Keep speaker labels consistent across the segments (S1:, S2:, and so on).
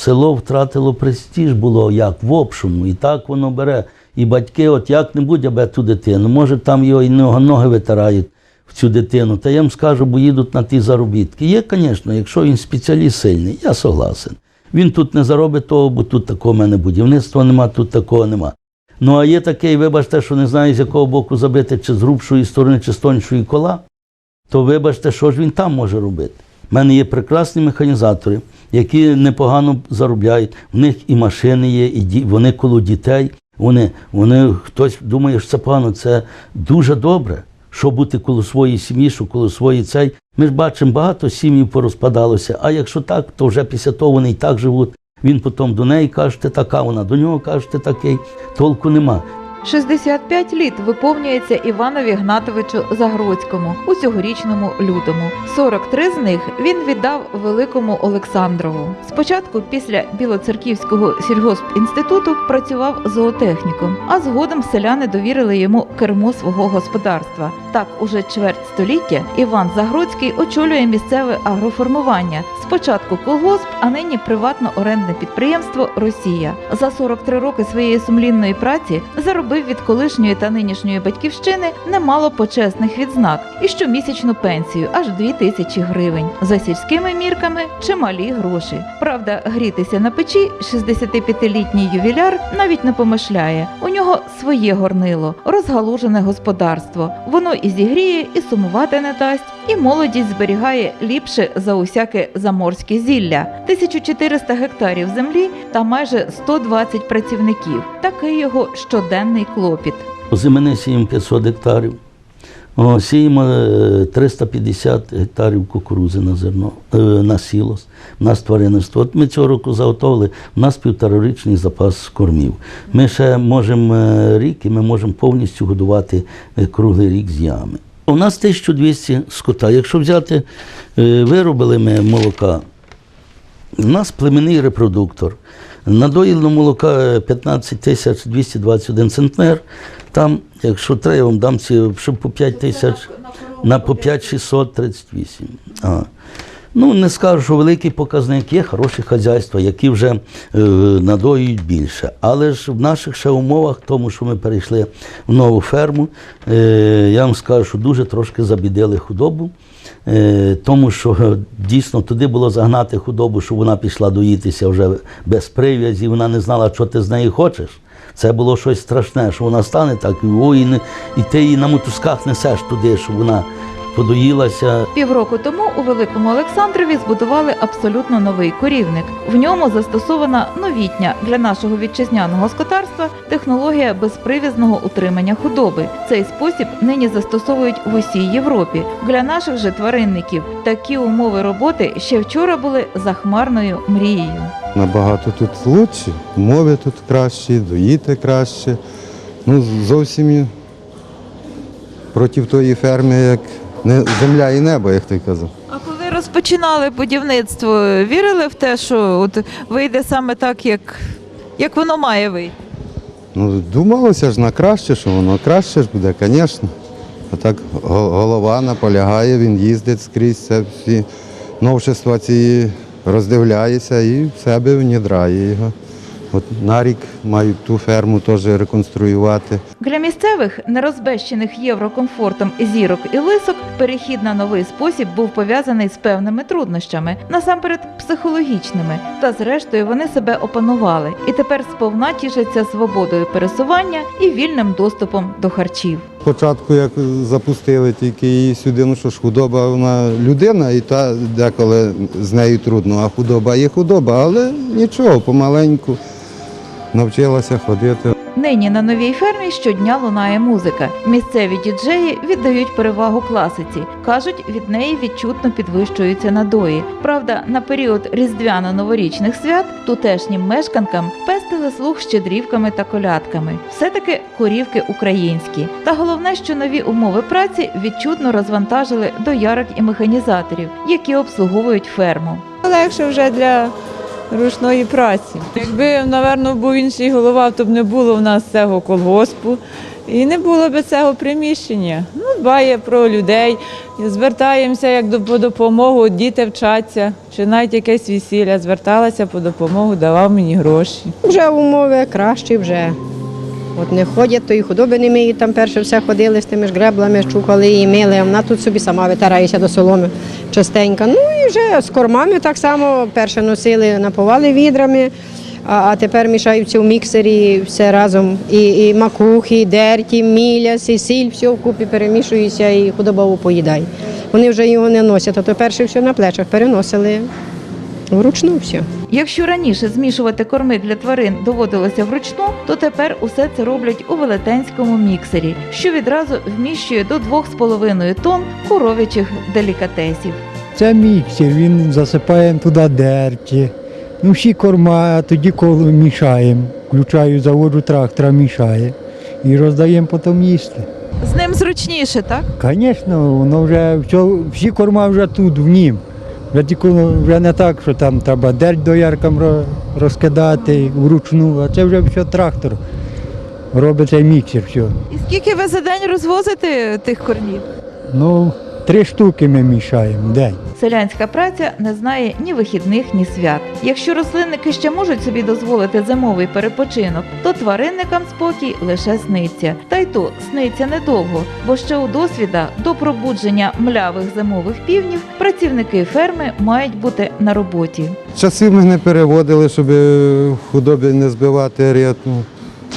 S1: село втратило престиж було як в общому, і так воно бере. І батьки, от як-небудь аби ту дитину, може там його і ноги, витирають в цю дитину, та я їм скажу, бо їдуть на ті заробітки. Є, звісно, якщо він спеціаліст сильний, я согласен. Він тут не заробить того, бо тут такого мене будівництва нема, тут такого нема. Ну а є такий, вибачте, що не знаю, з якого боку забити, чи з грубшої сторони, чи з тоншої кола, то вибачте, що ж він там може робити. У мене є прекрасні механізатори, які непогано заробляють. В них і машини є, і ді- вони коло дітей. Вони, вони хтось думає, що це погано. Це дуже добре. Що бути коло своєї сім'ї, що коло своєї цей. Ми ж бачимо, багато сім'їв порозпадалося. А якщо так, то вже після того вони і так живуть. Він потім до неї каже, ти така, вона до нього каже, ти такий. Толку нема.
S2: 65 літ виповнюється Іванові Гнатовичу Загродському у цьогорічному лютому. 43 з них він віддав великому Олександрову. Спочатку після Білоцерківського сільгоспінституту працював зоотехніком, а згодом селяни довірили йому кермо свого господарства. Так, уже чверть століття Іван Загродський очолює місцеве агроформування. Спочатку колгосп, а нині приватно-орендне підприємство Росія. За 43 роки своєї сумлінної праці заробив від колишньої та нинішньої батьківщини немало почесних відзнак і щомісячну пенсію аж 2 тисячі гривень. За сільськими мірками чималі гроші. Правда, грітися на печі 65-літній ювіляр навіть не помишляє. У нього своє горнило, розгалужене господарство. Воно і зігріє, і сумувати не дасть, і молодість зберігає ліпше за усяке заморське зілля. 1400 гектарів землі та майже 120 працівників. Такий його щоденний клопіт.
S1: Зимини сіємо 500 гектарів. О, сіємо е, 350 гектарів кукурузи на зерно, е, на сілос. У нас тваринництво. От ми цього року заготовили, у нас півторарічний запас кормів. Ми ще можемо е, рік і ми можемо повністю годувати е, круглий рік з ями. У нас 1200 скота. Якщо взяти, е, виробили ми молока, у нас племенний репродуктор. Надоїло молока е, 15 тисяч 221 центнер. Там, якщо треба, я вам дам ці, щоб по 5 тисяч, на по 5 638. А. Ну, не скажу, що великий показник, є хороші хазяйства, які вже е, надоюють більше. Але ж в наших ще умовах, тому що ми перейшли в нову ферму, е, я вам скажу, що дуже трошки забідили худобу. Е, тому що дійсно туди було загнати худобу, щоб вона пішла доїтися вже без прив'язі, вона не знала, що ти з неї хочеш. Це було щось страшне, що вона стане так, і, ой, і, не- і ти її на мотузках несеш туди, щоб вона подоїлася.
S2: Півроку тому у Великому Олександрові збудували абсолютно новий корівник. В ньому застосована новітня для нашого вітчизняного скотарства технологія безпривізного утримання худоби. Цей спосіб нині застосовують в усій Європі. Для наших же тваринників такі умови роботи ще вчора були захмарною мрією.
S3: Набагато тут лучше, умови тут кращі, доїти краще. Ну, зовсім проти тої ферми, як не, земля і небо, як ти казав.
S2: А коли розпочинали будівництво, вірили в те, що от вийде саме так, як, як воно має вийти?
S3: Ну, думалося ж на краще, що воно краще ж буде, звісно. А так голова наполягає, він їздить скрізь, це всі новшества ці роздивляється і в себе внідрає його. От на рік мають ту ферму теж реконструювати.
S2: Для місцевих, нерозбещених єврокомфортом зірок і лисок, перехід на новий спосіб був пов'язаний з певними труднощами, насамперед психологічними. Та зрештою вони себе опанували і тепер сповна тішаться свободою пересування і вільним доступом до харчів.
S3: Спочатку, як запустили тільки її сюди, ну що ж, худоба вона людина, і та деколи з нею трудно, а худоба є худоба, але нічого, помаленьку навчилася ходити.
S2: Нині на новій фермі щодня лунає музика. Місцеві діджеї віддають перевагу класиці. кажуть, від неї відчутно підвищуються надої. Правда, на період різдвяно-новорічних свят тутешнім мешканкам пестили слух щедрівками та колядками. Все-таки корівки українські. Та головне, що нові умови праці відчутно розвантажили доярок і механізаторів, які обслуговують ферму.
S4: Легше вже для ручної праці. Якби, напевно, був інший голова, то б не було в нас цього колгоспу І не було б цього приміщення. Ну, дбає про людей. Звертаємося як по допомогу, діти вчаться, чи навіть якесь весілля. Зверталася по допомогу, давав мені гроші.
S5: Вже умови кращі вже. От не ходять, то і худоби не миють, там перше все ходили з тими ж греблами, чухали її, мили, а вона тут собі сама витирається до соломи. Частенько. Ну і вже з кормами так само. Перше носили, напували відрами, а, а тепер мішаються в міксері все разом. І, і макухи, і дерті, міляс, і сіль, все вкупі перемішується і худобову поїдає. Вони вже його не носять, а то перше все на плечах переносили вручну все.
S2: Якщо раніше змішувати корми для тварин доводилося вручну, то тепер усе це роблять у велетенському міксері, що відразу вміщує до 2,5 тонн коров'ячих делікатесів.
S6: Це міксер, він засипаємо туди дерті. Ну, всі корма, а тоді коли мішаємо. Включаю, заводжу трактора, мішає. І роздаємо потім їсти.
S2: З ним зручніше, так?
S6: Звісно, воно вже все, всі корма вже тут, в нім. Вже тільки вже не так, що там треба дель дояркам ро- розкидати вручну, а це вже все трактор. Робить цей міксер. Все.
S2: І скільки ви за день розвозите тих кормів?
S6: Ну, три штуки ми мішаємо в день.
S2: Селянська праця не знає ні вихідних, ні свят. Якщо рослинники ще можуть собі дозволити зимовий перепочинок, то тваринникам спокій лише сниться. Та й то сниться недовго, бо ще у досвіда до пробудження млявих зимових півнів працівники ферми мають бути на роботі.
S3: Часи ми не переводили, щоб худобі не збивати ритму.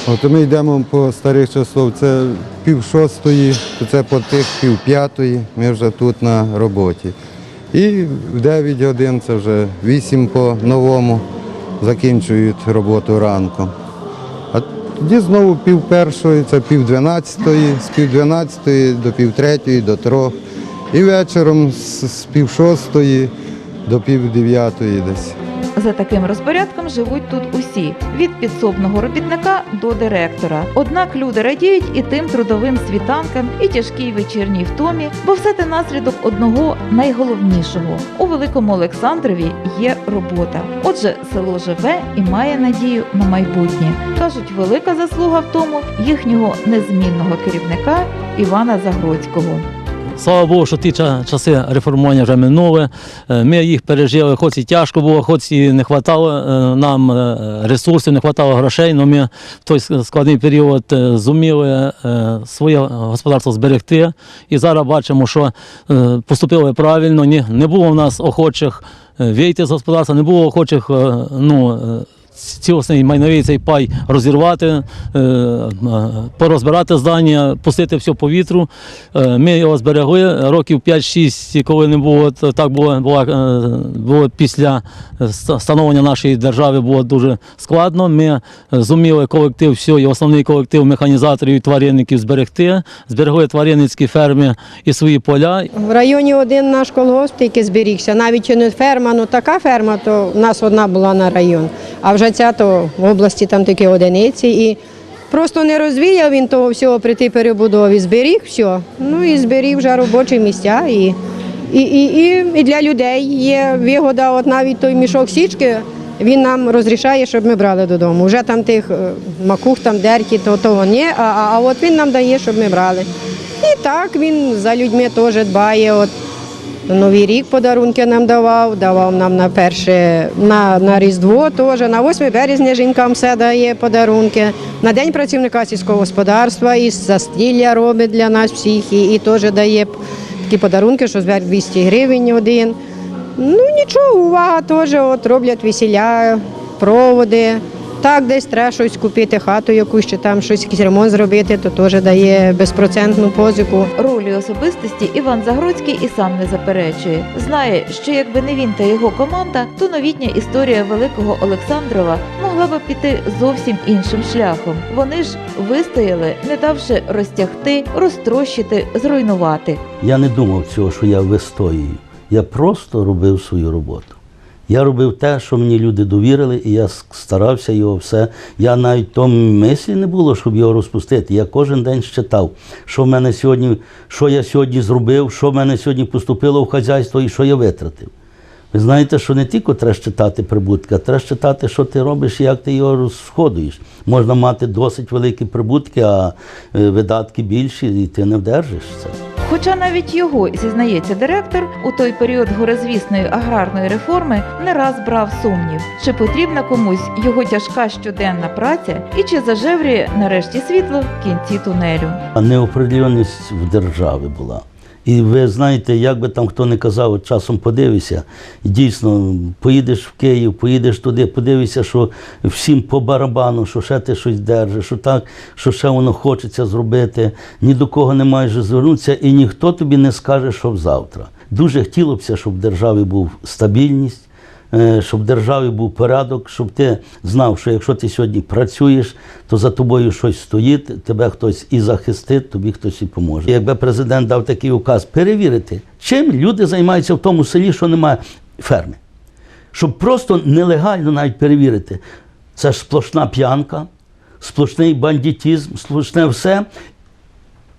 S3: От ми йдемо по старих часов, це пів шостої, то це по тих пів п'ятої, ми вже тут на роботі. І в 9 годин це вже 8 по новому закінчують роботу ранком. А тоді знову пів першої, це пів дванадцятої, з пів дванадцятої до пів третьої, до трьох. І вечором з, пів шостої до пів дев'ятої десь.
S2: За таким розпорядком живуть тут усі від підсобного робітника до директора. Однак люди радіють і тим трудовим світанкам, і тяжкій вечірній втомі, бо все це наслідок одного найголовнішого у великому Олександрові є робота. Отже, село живе і має надію на майбутнє. кажуть, велика заслуга в тому їхнього незмінного керівника Івана Загродського.
S7: Слава Богу, що ті часи реформування вже минули. Е, Ми їх пережили, хоч і тяжко було, хоч і не вистачало нам е, ресурсів, не вистачало грошей, але ми в той складний період е, зуміли е, своє господарство зберегти. І зараз бачимо, що е, поступили правильно. Не було в нас охочих е, вийти з господарства, не було охочих е, ну, е, цілісний майновий цей пай розірвати, е, порозбирати здання, пустити все по вітру. Е, Ми його зберегли років 5-6, коли не було, так було, було, е, було після ста- становлення нашої держави було дуже складно. Ми зуміли колектив, все, і основний колектив механізаторів і тваринників зберегти, зберегли тваринницькі ферми і свої поля.
S5: В районі один наш колгосп тільки зберігся. Навіть не ферма, ну така ферма, то в нас одна була на район. А вже ця то в області там тільки одиниці. І просто не розвіяв він того всього при тій перебудові. Зберіг все. Ну і зберіг вже робочі місця. І, і, і, і, і для людей є вигода, от навіть той мішок січки. Він нам розрішає, щоб ми брали додому. Вже там тих е, макух, там дерті, то того ні, а, а, а от він нам дає, щоб ми брали. І так він за людьми теж дбає. От Новий рік подарунки нам давав, давав нам на перше на, на Різдво теж, на 8 березня жінкам все дає подарунки. На День працівника сільського господарства і застілля робить для нас всіх, і, і теж дає такі подарунки, що збер 200 гривень один. Ну нічого, увага теж от роблять весіля, проводи. Так, десь треба щось купити, хату якусь чи там щось, якийсь ремонт зробити, то теж дає безпроцентну позику.
S2: Ролі особистості Іван Загродський і сам не заперечує. Знає, що якби не він та його команда, то новітня історія великого Олександрова могла би піти зовсім іншим шляхом. Вони ж вистояли, не давши розтягти, розтрощити, зруйнувати.
S1: Я не думав цього, що я вистоюю. Я просто робив свою роботу. Я робив те, що мені люди довірили, і я старався його все. Я навіть тому мислі не було, щоб його розпустити. Я кожен день щитав, що в мене сьогодні, що я сьогодні зробив, що в мене сьогодні поступило в хазяйство і що я витратив. Ви знаєте, що не тільки треба читати прибутки, а треба читати, що ти робиш і як ти його розходуєш. Можна мати досить великі прибутки, а е, видатки більші, і ти не вдержиш це.
S2: Хоча навіть його, зізнається директор, у той період горизвісної аграрної реформи не раз брав сумнів, чи потрібна комусь його тяжка щоденна праця і чи зажеврює нарешті світло в кінці тунелю.
S1: А неопределеність в державі була. І ви знаєте, як би там хто не казав, часом подивися, і дійсно, поїдеш в Київ, поїдеш туди, подивися, що всім по барабану, що ще ти щось держиш, що так, що ще воно хочеться зробити, ні до кого не маєш звернутися, і ніхто тобі не скаже, що завтра. Дуже хотілося б, щоб в державі був стабільність. Е, щоб в державі був порядок, щоб ти знав, що якщо ти сьогодні працюєш, то за тобою щось стоїть, тебе хтось і захистить, тобі хтось і поможе. Якби президент дав такий указ перевірити, чим люди займаються в тому селі, що немає ферми, щоб просто нелегально навіть перевірити. Це ж сплошна п'янка, сплошний бандитизм, сплошне все,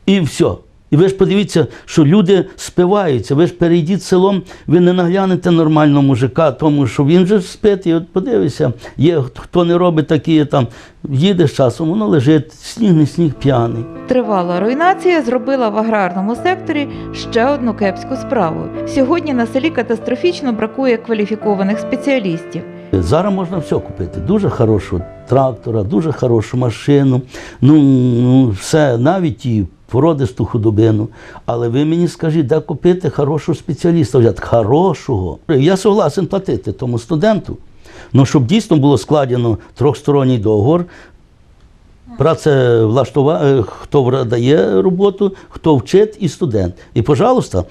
S1: і все. І ви ж подивіться, що люди спиваються. Ви ж перейдіть селом, ви не наглянете нормального мужика, тому що він же спить, і от подивися, є хто не робить такі там, їдеш часом, воно лежить, сніг не сніг п'яний.
S2: Тривала руйнація зробила в аграрному секторі ще одну кепську справу. Сьогодні на селі катастрофічно бракує кваліфікованих спеціалістів.
S1: Зараз можна все купити. Дуже хорошого трактора, дуже хорошу машину, ну, ну все, навіть і породисту худобину. Але ви мені скажіть, де купити хорошого спеціаліста? взяти? Хорошого. Я согласен платити тому студенту. Ну, щоб дійсно було складено трьохсторонній договор, працевлаштува... е, хто дає роботу, хто вчить і студент. І, пожалуйста,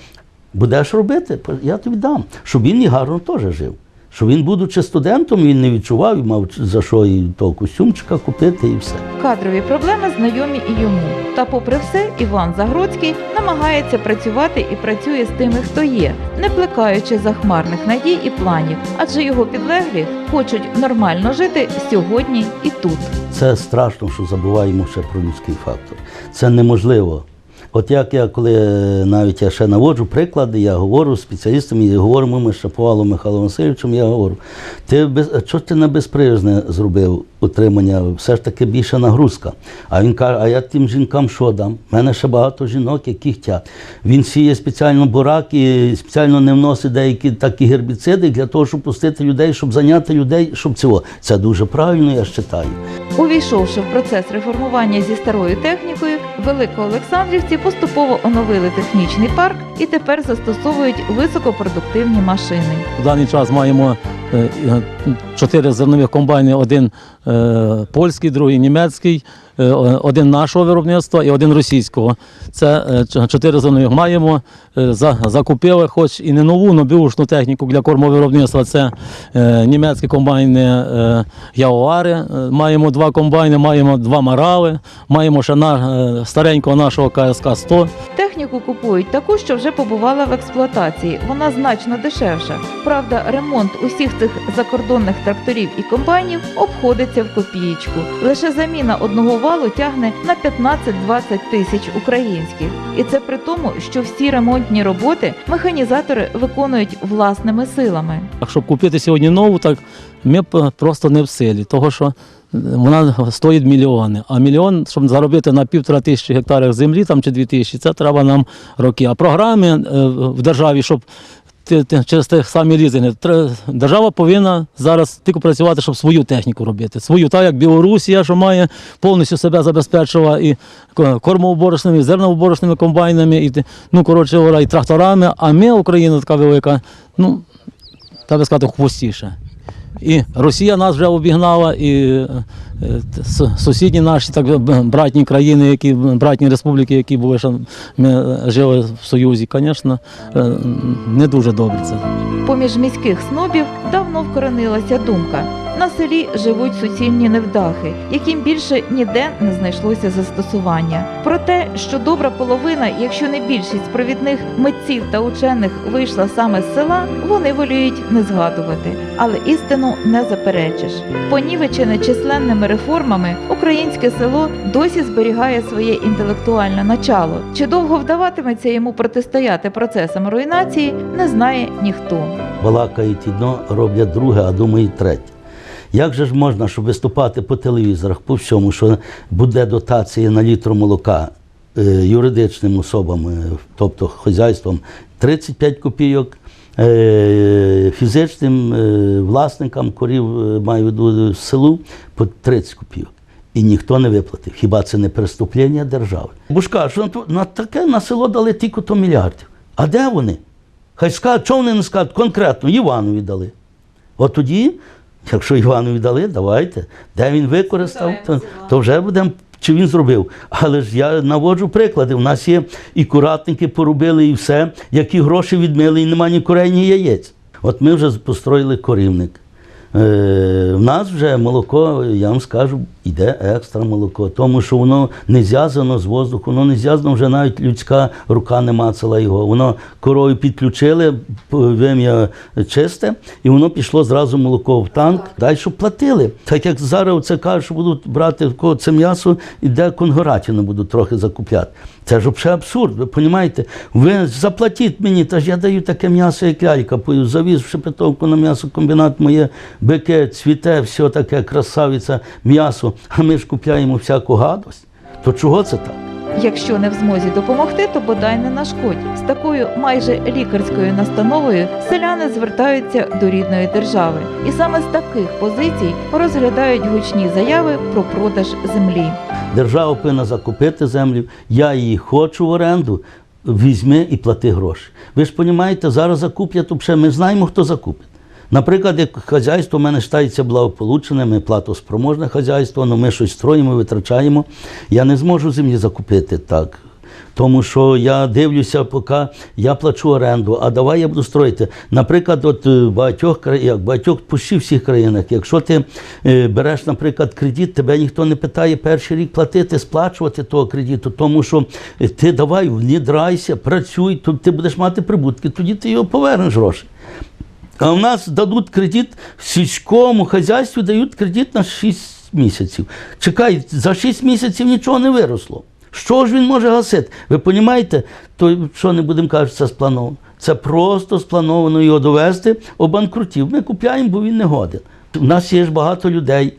S1: будеш робити, я тобі дам, щоб він і гарно теж жив. Щоб він, будучи студентом, він не відчував і мав за що і того костюмчика купити і все.
S2: Кадрові проблеми знайомі і йому. Та, попри все, Іван Загродський намагається працювати і працює з тими, хто є, не плекаючи захмарних надій і планів, адже його підлеглі хочуть нормально жити сьогодні і тут.
S1: Це страшно, що забуваємо ще про людський фактор. Це неможливо. От як я коли навіть я ще наводжу приклади, я говорю з спеціалістами, і говоримо ми з Шаповалом Михайлом Васильовичем, я говорю, ти без що ти на безпризне зробив утримання, все ж таки більша нагрузка. А він каже, а я тим жінкам що дам? У мене ще багато жінок, які хотять. Він сіє спеціально бурак і спеціально не вносить деякі такі гербіциди для того, щоб пустити людей, щоб зайняти людей, щоб цього. Це дуже правильно, я вважаю.
S2: Увійшовши в процес реформування зі старою технікою, великоолександрівці поступово оновили технічний парк і тепер застосовують високопродуктивні машини.
S7: В даний час маємо чотири зернових комбайни: один е, польський, другий німецький, е, один нашого виробництва і один російського. Це е, чотири зернових маємо. Е, Закупили, хоч і не нову, але бюшну техніку для кормовиробництва. Це е, німецькі комбайни е, Яуари. Е, Маємо два комбайни, маємо два марали, маємо ще е, старенького нашого КСК 100
S2: Техніку купують таку, що вже побувала в експлуатації. Вона значно дешевша. Правда, ремонт усіх цих закордонних тракторів і комбайнів обходиться в копієчку. Лише заміна одного валу тягне на 15-20 тисяч українських. І це при тому, що всі ремонтні роботи механізатори виконують власними силами.
S7: Щоб купити сьогодні нову, так ми б просто не в силі, того що е, вона стоїть мільйони. А мільйон, щоб заробити на півтора тисячі гектарів землі там чи дві тисячі, це треба нам роки. А програми е, в державі, щоб через те самі тре- держава повинна зараз тільки працювати, щоб свою техніку робити. Свою, так як Білорусія, що має повністю себе забезпечила і ко- кормоуборочними, і зерноуборочними комбайнами, і ну коротше і тракторами. А ми, Україна така велика, ну би сказати, хвостіше. І Росія нас вже обігнала, і е, е, сусідні наші так братні країни, які братні республіки, які були що ми е, жили в Союзі, звісно, не дуже добре це.
S2: Поміж міських снобів давно вкоренилася думка: На селі живуть суцільні невдахи, яким більше ніде не знайшлося застосування. Про те, що добра половина, якщо не більшість провідних митців та учених вийшла саме з села, вони воліють не згадувати, але істину не заперечиш. Понівечене численними реформами, українське село досі зберігає своє інтелектуальне начало. Чи довго вдаватиметься йому протистояти процесам руйнації, не знає ніхто.
S1: балакають одно, роблять друге, а думають третє. Як же ж можна, щоб виступати по телевізорах, по всьому, що буде дотація на літр молока е, юридичним особам, е, тобто хазяйством 35 копійок, е, фізичним власникам корів, маю в селу, по 30 копійок. І ніхто не виплатив. Хіба це не преступлення держави? Бушка, що на таке на село дали тільки то мільярдів. А де вони? Хай скажуть, чого вони не скажуть конкретно, Іванові дали. От тоді, якщо Іванові дали, давайте. Де він використав, то, то вже будемо. Чи він зробив? Але ж я наводжу приклади. У нас є і куратники поробили, і все, які гроші відмили, і немає ні курей, ні яєць. От ми вже построїли корівник. Е, в нас вже молоко, я вам скажу, йде екстра молоко, тому що воно не зв'язано з воздуху, воно не зв'язано вже навіть людська рука не мацала його. Воно корою підключили, вим'я чисте, і воно пішло зразу молоко в танк. Щоб платили. Так як зараз це кажуть, що будуть брати це м'ясо, і де конгоратіну будуть трохи закупляти. Це ж взагалі абсурд, ви розумієте? Ви заплатіть мені, та ж я даю таке м'ясо, як лялька, завіз в Шепетовку на м'ясокомбінат моє бике, цвіте, все таке, красавиця, м'ясо, а ми ж купляємо всяку гадость. То чого це так?
S2: Якщо не в змозі допомогти, то бодай не нашкодь. З такою майже лікарською настановою селяни звертаються до рідної держави, і саме з таких позицій розглядають гучні заяви про продаж землі.
S1: Держава повинна закупити землю, я її хочу в оренду, візьми і плати гроші. Ви ж розумієте, зараз закуплять, то ми знаємо, хто закупить. Наприклад, як хазяйство в мене вважається благополучене, ми платоспроможне хазяйство, але ми щось строїмо, витрачаємо. Я не зможу землі закупити так. Тому що я дивлюся, поки я плачу оренду, а давай я буду строїти. Наприклад, от е, багатьох країнах, багатьох почти всіх країнах, якщо ти е, береш, наприклад, кредит, тебе ніхто не питає перший рік платити, сплачувати того кредиту, тому що е, ти давай внідрайся, працюй, то ти будеш мати прибутки, тоді ти його повернеш гроші. А в нас дадуть кредит в сільському хазяйстві дають кредит на 6 місяців. Чекай, за 6 місяців нічого не виросло. Що ж він може гасити? Ви розумієте, то що не будемо казати, це сплановано. Це просто сплановано його довести обанкрутів. Ми купляємо, бо він не годен. У нас є ж багато людей,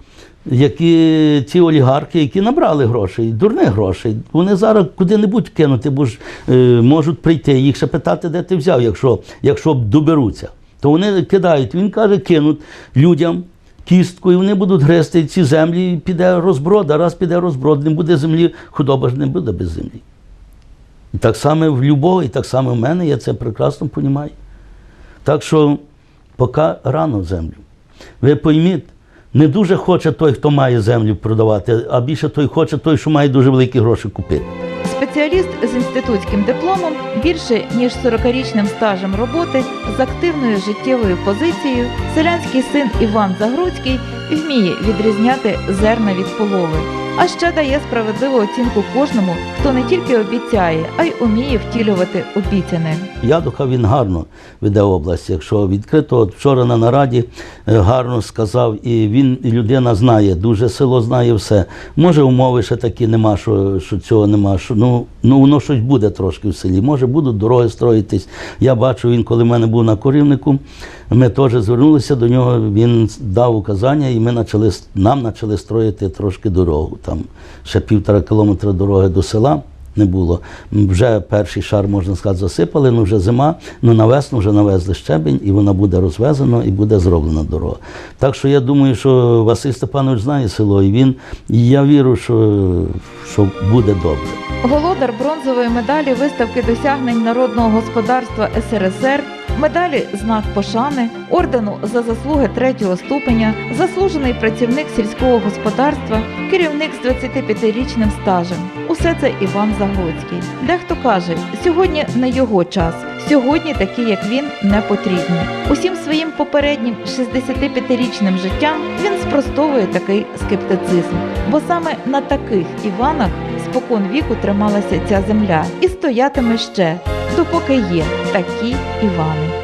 S1: які ці олігархи, які набрали грошей, дурних грошей, вони зараз куди-небудь кинути, бо ж е, можуть прийти, їх ще питати, де ти взяв, якщо, якщо доберуться. То вони кидають, він каже, кинуть людям кістку, і вони будуть грести ці землі, і піде розброд, а раз піде розброд, не буде землі, худоба ж не буде без землі. І так само в любого, і так само в мене, я це прекрасно розумію. Так що поки рано землю. Ви пойміть, не дуже хоче той, хто має землю продавати, а більше той хоче той, що має дуже великі гроші купити.
S2: Спеціаліст з інститутським дипломом, більше ніж 40-річним стажем роботи, з активною життєвою позицією, селянський син Іван Загруцький вміє відрізняти зерна від полови, а ще дає справедливу оцінку кожному, хто не тільки обіцяє, а й уміє втілювати обіцяне.
S1: Ядуха він гарно веде область. Якщо відкрито, от вчора на нараді е, гарно сказав, і він людина знає, дуже село знає все. Може, умови ще такі нема, що, що цього нема. Що, ну, ну воно щось буде трошки в селі. Може, будуть дороги строїтись. Я бачу, він, коли в мене був на корівнику, ми теж звернулися до нього. Він дав указання, і ми почали нам почали строїти трошки дорогу. Там ще півтора кілометра дороги до села не було. Вже перший шар, можна сказати, засипали, ну вже зима, ну на весну вже навезли щебень, і вона буде розвезена і буде зроблена дорога. Так що я думаю, що Василь Степанович знає село, і він, і я вірю, що, що буде добре.
S2: Володар бронзової медалі виставки досягнень народного господарства СРСР, медалі знак пошани, ордену за заслуги третього ступеня, заслужений працівник сільського господарства, керівник з 25-річним стажем. Усе це Іван Загоцький. Дехто каже, сьогодні не його час. Сьогодні такі, як він, не потрібні. Усім своїм попереднім 65-річним життям він спростовує такий скептицизм, бо саме на таких Іванах спокон віку трималася ця земля і стоятиме ще, допоки є такі Івани.